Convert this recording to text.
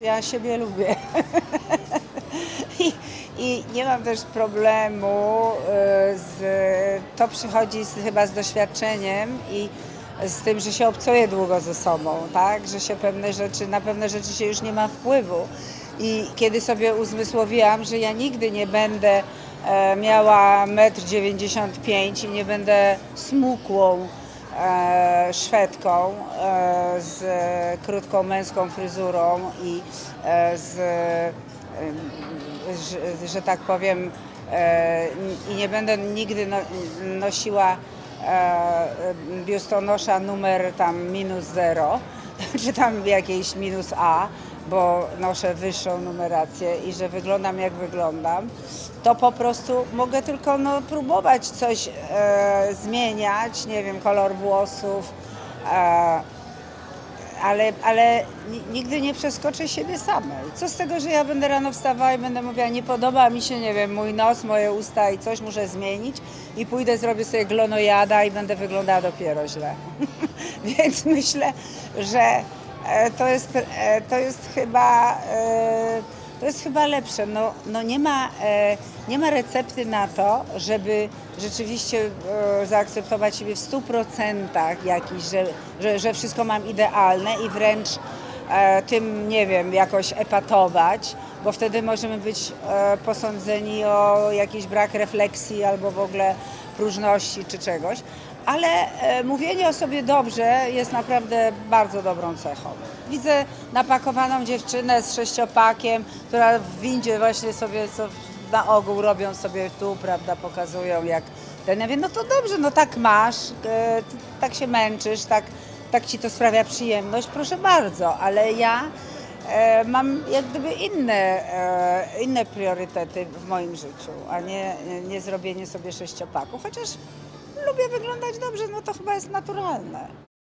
Ja siebie lubię. I, I nie mam też problemu y, z. To przychodzi z, chyba z doświadczeniem i z tym, że się obcuje długo ze sobą, tak? Że się pewne rzeczy, na pewne rzeczy się już nie ma wpływu. I kiedy sobie uzmysłowiłam, że ja nigdy nie będę e, miała 1,95 m i nie będę smukłą Szwedką e, z krótką męską fryzurą i e, z, e, że, tak powiem, e, i nie będę nigdy no, nosiła e, biustonosza numer tam minus zero, czy tam jakiejś minus A, bo noszę wyższą numerację i że wyglądam jak wyglądam, to po prostu mogę tylko no, próbować coś e, zmieniać, nie wiem, kolor włosów, e, ale, ale ni- nigdy nie przeskoczę siebie samej. Co z tego, że ja będę rano wstawała i będę mówiła, nie podoba mi się, nie wiem, mój nos, moje usta i coś muszę zmienić i pójdę, zrobię sobie glonojada i będę wyglądała dopiero źle. Więc myślę, że to jest, e, to jest chyba... e, to jest chyba lepsze. No, no nie, ma, e, nie ma recepty na to, żeby rzeczywiście e, zaakceptować siebie w 100% jakiś, że, że, że wszystko mam idealne i wręcz e, tym, nie wiem, jakoś epatować, bo wtedy możemy być e, posądzeni o jakiś brak refleksji albo w ogóle próżności czy czegoś. Ale e, mówienie o sobie dobrze jest naprawdę bardzo dobrą cechą. Widzę napakowaną dziewczynę z sześciopakiem, która w windzie właśnie sobie co na ogół robią sobie tu, prawda, pokazują jak ten. Ja wiem, no to dobrze, no tak masz, e, tak się męczysz, tak, tak ci to sprawia przyjemność, proszę bardzo, ale ja e, mam jak gdyby inne, e, inne priorytety w moim życiu, a nie, nie zrobienie sobie sześciopaku, chociaż lubię wyglądać dobrze, no to chyba jest naturalne.